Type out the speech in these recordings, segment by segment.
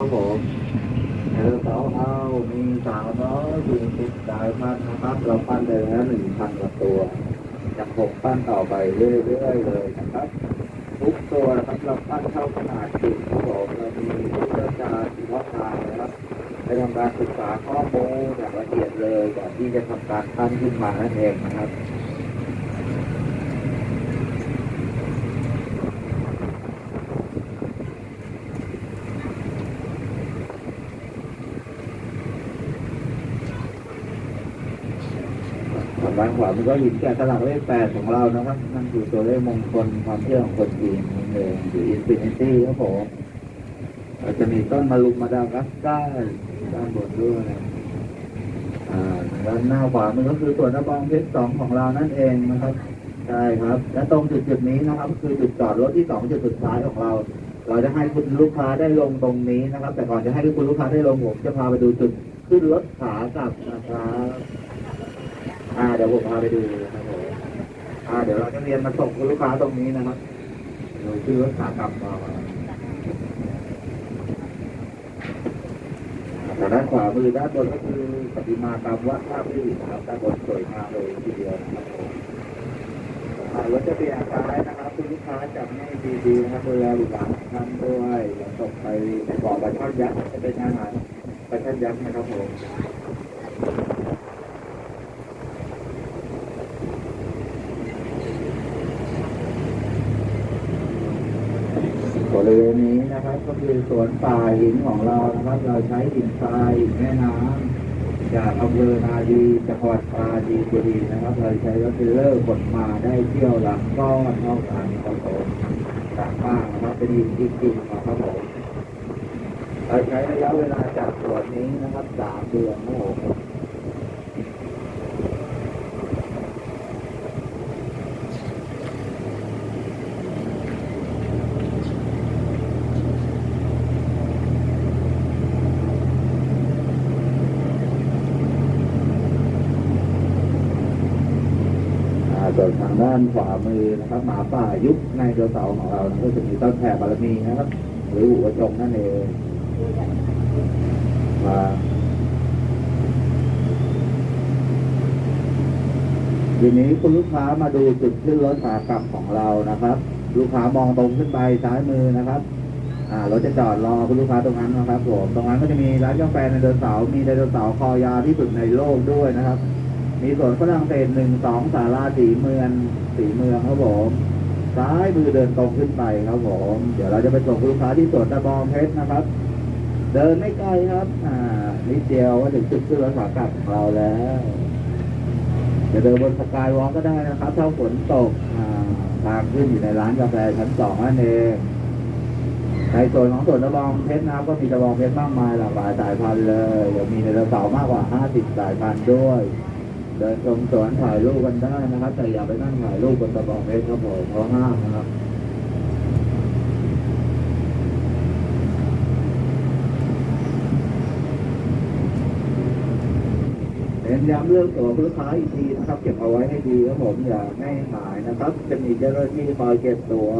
ครับผมเออสาวเอามีสาวน้อยสี่สิบสายพันนะครับ เราปั้นไปแล้วหนึ่งพันกว่าตัวยังคงปั้นต่อไปเรื่อยๆเลยนะครับ ทุกตัวนะครับเราปั้นเข้าขนาดจริงครับผมเรามีผู้เชี่ยวชาญเฉพาะทางนะครับได้ทำการศึกษาข้อมูลอย่างละเอียดเลยก่อนที่จะทำการปั้นขึ้นมานั่นเองนะครับ ทางด้านขวามันก็หินแกะสลักเลขแปดของเรานะครับนั่นคือตัวเลขมงคลความเชื่อของคนจีนนั่นเองหรืออินฟินิตี้ครับผมเราจะมีต้นมารุมมาดากัสก้าด้านบนด้วยนะอ่าด้านหน้าขวามันก็คือส่วนระบองเพชรสองของเรานั่นเองนะครับใช่ครับ และตรงจุดจุดนี้นะครับ คือจุดจอดรถที่สองจุดสุดท้ายของเรา เราจะให้คุณลูกค้าได้ลงตรงนี้นะครับ แต่ก่อนจะให้คุณลูกค้าได้ลงผมจะพาไปดูจุดขึ้นรถขากลับนะครับ อ่าเดี๋ยวผมพาไปดูนะครับผมอ่าเดี๋ยวเราจะเรียนมาส่งคุณลูกค้าตรงนี้นะครับโดยชื่อรถขากลับมาด้านขวามือด้านบนก็คือปฏิมากรรมวัดท่าพี่นะครับด้านบนสวยงามเลยทีเดียวนะครับผมรถจะเปลี่ยนซ้ายนะครับคุณลูกค้าจับให้ดีๆนะครับดูแลบุตรหลานของท่านด้วยอย่าตกไปในบ่อปลาช่อนยักษ์จะเป็นอาหารปลาช่อนยักษ์นะครับผม ริเวณนี้นะครับ ก็คือสวนป่าหินของเรานะครับ เราใช้หินทรายหินแม่น้ำจากอำเภอนาดีจังหวัดปราจีนบุรีนะครับ เราใช้รถเทรลเลอร์ขนมาได้เที่ยวหลังก้อนเท่ากันครับผมต่างมากนะครับเป็นหินจริงๆนะครับผมเราใช้ระยะเวลาจากสวนนี้นะครับสามเดือนนะครับผม ส่วนทางด้านขวามือนะครับหมาป่ายุคในเดโนเสาของเรานะก็จะมีต้นแผ่บารมีนะครับ หรือหัวจงนั่นเองมาทีนี้คุณลูกค้ามาดูจุดขึ้นรถขากลับของเรานะครับ ลูกค้ามองตรงขึ้นไปซ้ายมือนะครับอ่ารถจะจอดรอคุณลูกค้าตรงนั้นนะครับผมตรงนั้นก็จะมีร้านกาแฟในเดโนเสาร์มีไดโนเสาร์คอยาที่สุดในโลกด้วยนะครับ มีสวนฝรั่งเศสหนึ่งสองสาราสีเมืองสีเมืองครับผมซ้ายมือเดินตรงขึ้นไปครับผม เดี๋ยวเราจะไปส่งลูกค้าที่สวนตะบองเพชรนะครับ เดินไม่ไกลครับ อ่านิดเดียวก็ถึงจุดขึ้นรถขากลับของเราแล้วจะเดินบนสกายวอล์กก็ได้นะครับถ้าฝนตกอ่าทางขึ้นอยู่ในร้านกาแฟชั้นสองนั่นเองในส่วนของสวนตะบองเพชรนะครับก็มีตะบองเพชรมากมายหลากหลายสายพันธุ์เลยเดี๋ยวมีในระเสามากกว่า 50 สายพันธุ์ด้วย เดินชมสวนถ่ายรูปกันได้นะครับ แต่อย่าไปนั่งถ่ายรูปบนตะบองเพชรครับผมเพราะห้ามนะครับเน้นย้ำเรื่องตัวลูกค้าอีกทีนะครับ เก็บเอาไว้ให้ดีครับผมอย่าให้หายนะครับ จะมีเจ้าหน้าที่คอยเก็บตัว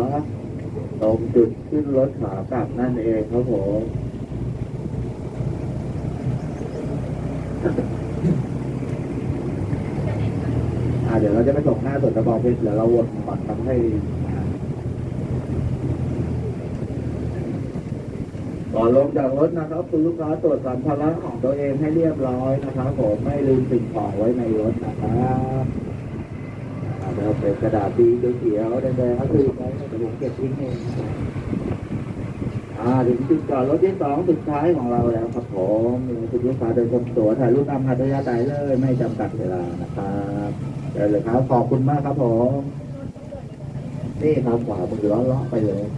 ตรงจุดขึ้นรถขากลับนั่นเองครับผม อ่าเดี๋ยวเราจะไปส่ งหน้าสวนตะบองเดี๋ยวเราวนก่อนทำให้ก่อนลงจากรถนะครับ คุณลูกค้าตรวจสัมภาระของตัวเองให้เรียบร้อยนะครับผมไม่ลืมสิ่งของไว้ในรถนะครับอ่าเดี๋ยวเป็นกระดาษดีเขียวแดงๆก็คือไว้เดี๋ยวผมเก็บทิ้งเองอ่าถึงจุดจอดรถที่สองสุดท้ายของเราแล้วครับผมคุณลูกค้าเดินชมสวถ่ายรูปตามหัตถยาใจเลยไม่จำกัดเวลานะครับ ได้เลยครับ ขอบคุณมากครับผม นี่ครับขวามือล้อๆไปเลย